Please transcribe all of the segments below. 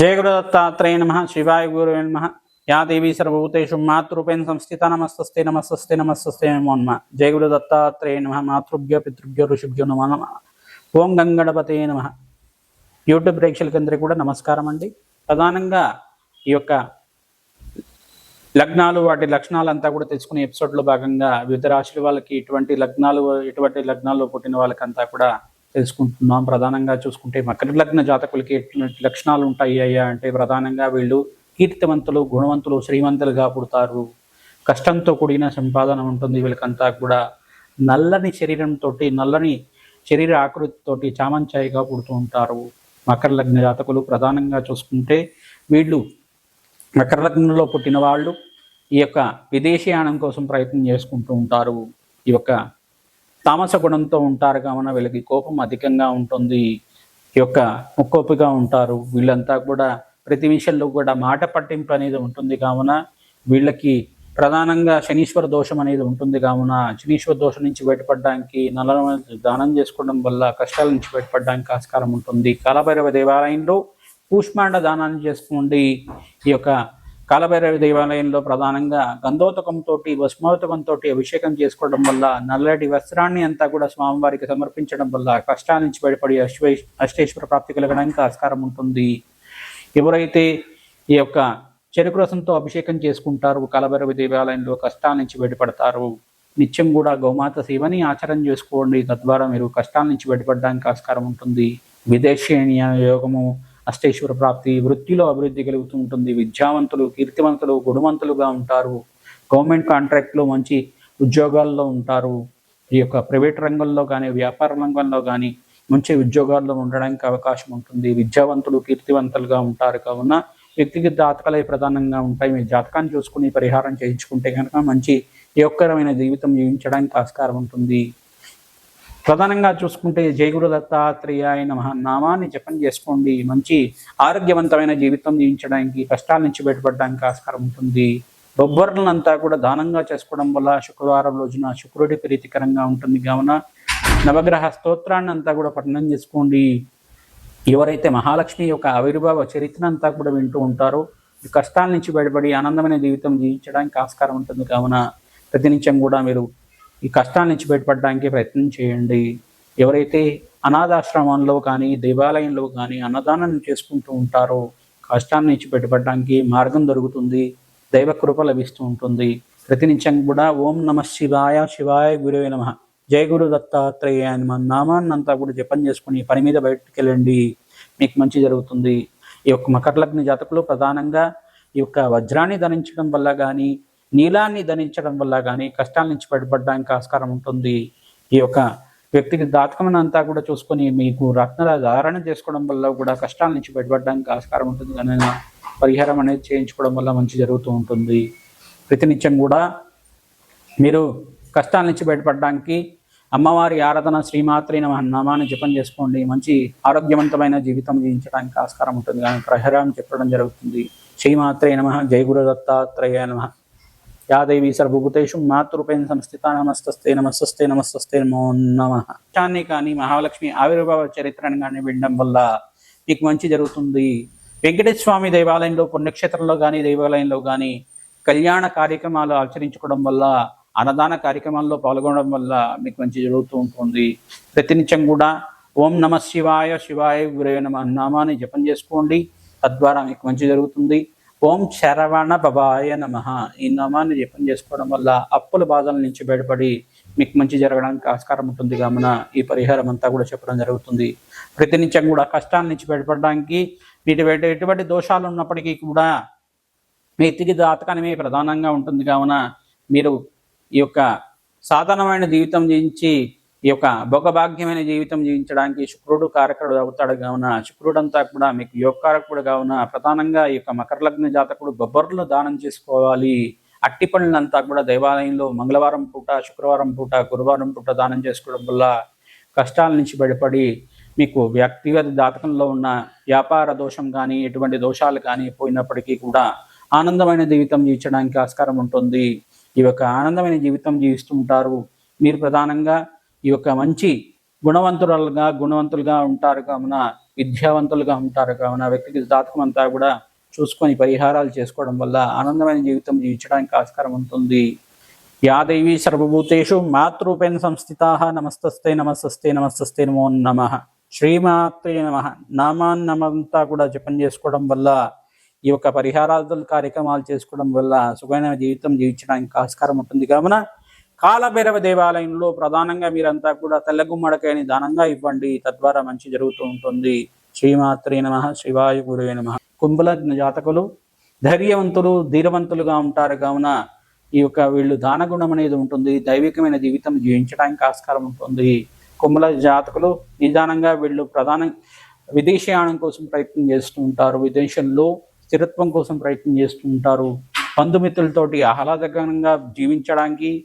జయ గురుదత్తాత్రేయ నమ శివాయ గురు నమ యా దేవీ సర్వభూతేషు మాతృపేణ సంస్థిత నమస్తస్తే నమస్తస్తే నమస్తస్తే నమో నమ జయ గురు దత్తాత్రేయ నమ మాతృభ్య పితృభ్య ఋషిభ్యో నమ నమ ఓం గంగణపతే నమ। యూట్యూబ్ ప్రేక్షకులందరికీ కూడా నమస్కారం అండి. ప్రధానంగా ఈ యొక్క లగ్నాలు వాటి లక్షణాలు అంతా కూడా తెలుసుకునే ఎపిసోడ్లో భాగంగా వివిధ రాశుల వాళ్ళకి ఇటువంటి లగ్నాలు ఇటువంటి లగ్నాల్లో పుట్టిన వాళ్ళకంతా కూడా తెలుసుకుంటున్నాం. ప్రధానంగా చూసుకుంటే మకర లగ్న జాతకులకి ఎటువంటి లక్షణాలు ఉంటాయి? అయ్యా అంటే ప్రధానంగా వీళ్ళు కీర్తివంతులు గుణవంతులు శ్రీమంతులుగా పుడతారు. కష్టంతో కూడిన సంపాదన ఉంటుంది వీళ్ళకంతా కూడా. నల్లని శరీరంతో నల్లని శరీర ఆకృతితోటి చామంచాయిగా పుడుతూ ఉంటారు మకర లగ్న జాతకులు. ప్రధానంగా చూసుకుంటే వీళ్ళు మకర లగ్నంలో పుట్టిన వాళ్ళు ఈ యొక్క విదేశీయానం కోసం ప్రయత్నం చేసుకుంటూ ఉంటారు. ఈ యొక్క తామస గుణంతో ఉంటారు కావున వీళ్ళకి కోపం అధికంగా ఉంటుంది. ఈ యొక్క ముక్కోపిగా ఉంటారు. వీళ్ళంతా కూడా ప్రతి విషయంలో కూడా మాట పట్టింపు అనేది ఉంటుంది కావున వీళ్ళకి ప్రధానంగా శనీశ్వర దోషం అనేది ఉంటుంది కావున శనీశ్వర దోషం నుంచి బయటపడడానికి నల్ల దానం చేసుకోవడం వల్ల కష్టాల నుంచి బయటపడడానికి ఆస్కారం ఉంటుంది. కాలభైరవ దేవాలయంలో కూష్మాండ దానాన్ని చేసుకోండి. ఈ యొక్క కాలభైరవ దేవాలయంలో ప్రధానంగా గంధోతకంతో భస్మోతకంతో అభిషేకం చేసుకోవడం వల్ల నల్లటి వస్త్రాన్ని అంతా కూడా స్వామివారికి సమర్పించడం వల్ల కష్టాల నుంచి బయటపడి అశ్వై అష్టేశ్వర ప్రాప్తి కలగడానికి ఆస్కారం ఉంటుంది. ఎవరైతే ఈ యొక్క చెరుకు రసంతో అభిషేకం చేసుకుంటారు కాలభైరవ దేవాలయంలో కష్టాల నుంచి బయటపడతారు. నిత్యం కూడా గోమాత సేవని ఆచరణ చేసుకోండి. తద్వారా మీరు కష్టాల నుంచి బయటపడడానికి ఆస్కారం ఉంటుంది. విదేశీయ యోగము అష్టేశ్వర ప్రాప్తి వృత్తిలో అభివృద్ధి కలుగుతూ ఉంటుంది. విద్యావంతులు కీర్తివంతులు గుణవంతులుగా ఉంటారు. గవర్నమెంట్ కాంట్రాక్ట్లో మంచి ఉద్యోగాల్లో ఉంటారు. ఈ యొక్క ప్రైవేట్ రంగంలో కానీ వ్యాపార రంగంలో కానీ మంచి ఉద్యోగాల్లో ఉండడానికి అవకాశం ఉంటుంది. విద్యావంతులు కీర్తివంతులుగా ఉంటారు. కావున వ్యక్తిగత జాతకాలే ప్రధానంగా ఉంటాయి. మీ జాతకాన్ని చూసుకుని పరిహారం చేయించుకుంటే కనుక మంచి యోగకరమైన జీవితం జీవించడానికి ఆస్కారం ఉంటుంది. ప్రధానంగా చూసుకుంటే జయగురు దత్తాత్రేయాయ నమ. నామాన్ని జపం చేసుకోండి. మంచి ఆరోగ్యవంతమైన జీవితం జీవించడానికి కష్టాల నుంచి బయటపడడానికి ఆస్కారం ఉంటుంది. బొబ్బర్లంతా కూడా దానంగా చేసుకోవడం వల్ల శుక్రవారం రోజున శుక్రుడి ప్రీతికరంగా ఉంటుంది. కావున నవగ్రహ స్తోత్రాన్ని అంతా కూడా పఠనం చేసుకోండి. ఎవరైతే మహాలక్ష్మి యొక్క ఆవిర్భావ చరిత్ర అంతా కూడా వింటూ ఉంటారో కష్టాల నుంచి బయటపడి ఆనందమైన జీవితం జీవించడానికి ఆస్కారం ఉంటుంది. కావున ప్రతినిత్యం కూడా మీరు ఈ కష్టాల నుంచి బయటపడడానికి ప్రయత్నం చేయండి. ఎవరైతే అనాథాశ్రమంలో కానీ దేవాలయంలో కానీ అన్నదానం చేసుకుంటూ ఉంటారో కష్టాల నుంచి బయటపడడానికి మార్గం దొరుకుతుంది. దైవ కృప లభిస్తూ ఉంటుంది. ప్రతినిత్యం కూడా ఓం నమ శివాయ శివాయ గురువే నమ. జయ గురు దత్తాత్రేయ అని మన నామాన్ని అంతా కూడా జపం చేసుకుని పని మీద బయటకు వెళ్ళండి మీకు మంచి జరుగుతుంది. ఈ యొక్క మకర లగ్న జాతకులు ప్రధానంగా ఈ యొక్క వజ్రాన్ని ధరించడం వల్ల కానీ నీలాన్ని ధనించడం వల్ల కానీ కష్టాల నుంచి బయటపడడానికి ఆస్కారం ఉంటుంది. ఈ యొక్క వ్యక్తికి జాతకం అంతా కూడా చూసుకొని మీకు రత్నాల ధారణ చేసుకోవడం వల్ల కూడా కష్టాల నుంచి బయటపడడానికి ఆస్కారం ఉంటుంది. కానీ పరిహారం అనేది చేయించుకోవడం వల్ల మంచి జరుగుతూ ఉంటుంది. ప్రతినిత్యం కూడా మీరు కష్టాల నుంచి బయటపడడానికి అమ్మవారి ఆరాధన శ్రీమాత్రి నమ నామాన్ని జపం చేసుకోండి. మంచి ఆరోగ్యవంతమైన జీవితం జీవించడానికి ఆస్కారం ఉంటుంది. కానీ ప్రహరాన్ని చెప్పడం జరుగుతుంది. శ్రీమాత్రే నమ జయ గురు నమ. యా దేవీ సర్వభూతేషు మాతృపేణ సంస్థిత నమస్తస్తే నమస్తస్తే నమస్తస్తే నమో నమ. చాన్ని కానీ మహాలక్ష్మి ఆవిర్భావ చరిత్రను కానీ వినడం వల్ల మీకు మంచి జరుగుతుంది. వెంకటేశ్వర స్వామి దేవాలయంలో పుణ్యక్షేత్రంలో కానీ దేవాలయంలో కానీ కళ్యాణ కార్యక్రమాలు ఆచరించుకోవడం వల్ల అన్నదాన కార్యక్రమాల్లో పాల్గొనడం వల్ల మీకు మంచి జరుగుతూ ఉంటుంది. ప్రతినిత్యం కూడా ఓం నమ శివాయ శివాయ గురే నమ నామాన్ని జపం చేసుకోండి. తద్వారా మీకు మంచి జరుగుతుంది. ఓం శరవణ బబాయ నమ. ఈ నామాన్ని జపం చేసుకోవడం వల్ల అప్పుల బాధల నుంచి బయటపడి మీకు మంచి జరగడానికి ఆస్కారం ఉంటుంది. కావున ఈ పరిహారం అంతా కూడా చెప్పడం జరుగుతుంది. ప్రతినిత్యం కూడా కష్టాల నుంచి బయటపడడానికి వీటి ఎటువంటి దోషాలు ఉన్నప్పటికీ కూడా మీ తిరిగి జాతకానమే ప్రధానంగా ఉంటుంది. కావున మీరు ఈ యొక్క సాధారణమైన జీవితం జీవించి ఈ యొక్క భోగభాగ్యమైన జీవితం జీవించడానికి శుక్రుడు కారకుడు అవుతాడు కావున శుక్రుడంతా కూడా మీకు యోగకారకుడు కావున ప్రధానంగా ఈ యొక్క మకర లగ్న జాతకుడు బొబ్బర్లు దానం చేసుకోవాలి. అట్టి పనులంతా కూడా దేవాలయంలో మంగళవారం పూట శుక్రవారం పూట గురువారం పూట దానం చేసుకోవడం వల్ల కష్టాల నుంచి బయటపడి మీకు వ్యక్తిగత జాతకంలో ఉన్న వ్యాపార దోషం కానీ ఎటువంటి దోషాలు కానీ పోయినప్పటికీ కూడా ఆనందమైన జీవితం జీవించడానికి ఆస్కారం ఉంటుంది. ఈ యొక్క ఆనందమైన జీవితం జీవిస్తుంటారు మీరు ప్రధానంగా ఈ యొక్క మంచి గుణవంతులుగా గుణవంతులుగా ఉంటారు కావున విద్యావంతులుగా ఉంటారు కావున వ్యక్తికి జాతకం అంతా కూడా చూసుకొని పరిహారాలు చేసుకోవడం వల్ల ఆనందమైన జీవితం జీవించడానికి ఆస్కారం ఉంటుంది. యాదేవి సర్వభూతేషు మాతృపేణ సంస్థితా నమస్తస్తే నమస్తస్తే నమస్తస్తే నమో నమ. శ్రీమాత్రే నమ. నామాన్నమంతా కూడా జపం చేసుకోవడం వల్ల ఈ యొక్క పరిహారాలు కార్యక్రమాలు చేసుకోవడం వల్ల సుఖమైన జీవితం జీవించడానికి ఆస్కారం ఉంటుంది కావున కాలభైరవ దేవాలయంలో ప్రధానంగా మీరంతా కూడా తెల్లగుమ్మడికాయని దానంగా ఇవ్వండి. తద్వారా మంచి జరుగుతూ ఉంటుంది. శ్రీమాత్రే నమ. శివాయ గురువే నమ. కుంభల జాతకులు ధైర్యవంతులు ధీరవంతులుగా ఉంటారు. కావున ఈ యొక్క వీళ్ళు దానగుణం అనేది ఉంటుంది. దైవికమైన జీవితం జీవించడానికి ఆస్కారం ఉంటుంది. కుంభల జాతకులు నిదానంగా వీళ్ళు ప్రధాన విదేశీయానం కోసం ప్రయత్నం చేస్తూ ఉంటారు. విదేశంలో స్థిరత్వం కోసం ప్రయత్నం చేస్తూ ఉంటారు. బంధుమిత్రులతోటి ఆహ్లాదకరంగా జీవించడానికి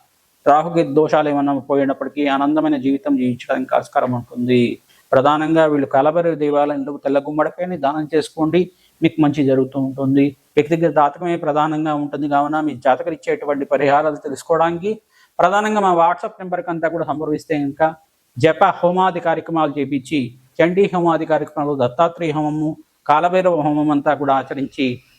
రాహుకి దోషాలు ఏమైనా పోయినప్పటికీ ఆనందమైన జీవితం జీవించడానికి ఆస్కారం ఉంటుంది. ప్రధానంగా వీళ్ళు కలబరి దేవాలయంలో తెల్ల గుమ్మడికాయని దానం చేసుకోండి. మీకు మంచి జరుగుతూ ఉంటుంది. వ్యక్తిగత జాతకమే ప్రధానంగా ఉంటుంది. కావున మీ జాతకం ఇచ్చేటువంటి పరిహారాలు తెలుసుకోవడానికి ప్రధానంగా మా వాట్సాప్ నెంబర్కి అంతా కూడా సంప్రదిస్తే ఇంకా జప హోమాది కార్యక్రమాలు చేపించి చండీ హోమాది కార్యక్రమాలు దత్తాత్రేయ హోమము కాలభైరవ హోమం అంతా కూడా ఆచరించి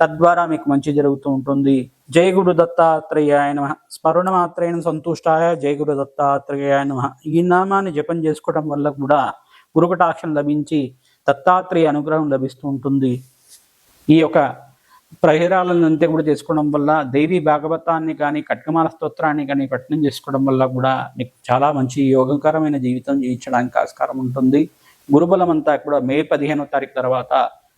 తద్వారా మీకు మంచి జరుగుతూ ఉంటుంది. జయ గురు దత్తాత్రేయాయ నమ. స్మరణ మాత్రేణ సంతుష్టాయ జయ గురు దత్తాత్రేయాయ నమ. ఈ నామాన్ని జపం చేసుకోవడం వల్ల కూడా గురుకటాక్షం లభించి దత్తాత్రేయ అనుగ్రహం లభిస్తూ ఉంటుంది. ఈ యొక్క ప్రహేరాలను అంతే కూడా చేసుకోవడం వల్ల దేవి భాగవతాన్ని కానీ కట్కమాల స్తోత్రాన్ని కానీ పఠనం చేసుకోవడం వల్ల కూడా మీకు చాలా మంచి యోగకరమైన జీవితం జీవించడానికి ఆస్కారం ఉంటుంది. గురుబలం అంతా కూడా మే పదిహేనో తారీఖు తర్వాత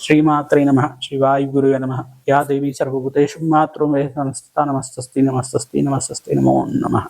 శ్రీమాత్రే నమ శివాయు నమ. యా దేవి సర్వభూతేషు మాతృ నమస్తస్తి నమస్తస్తి నమస్తస్తి నమస్తస్తి నమో నమ.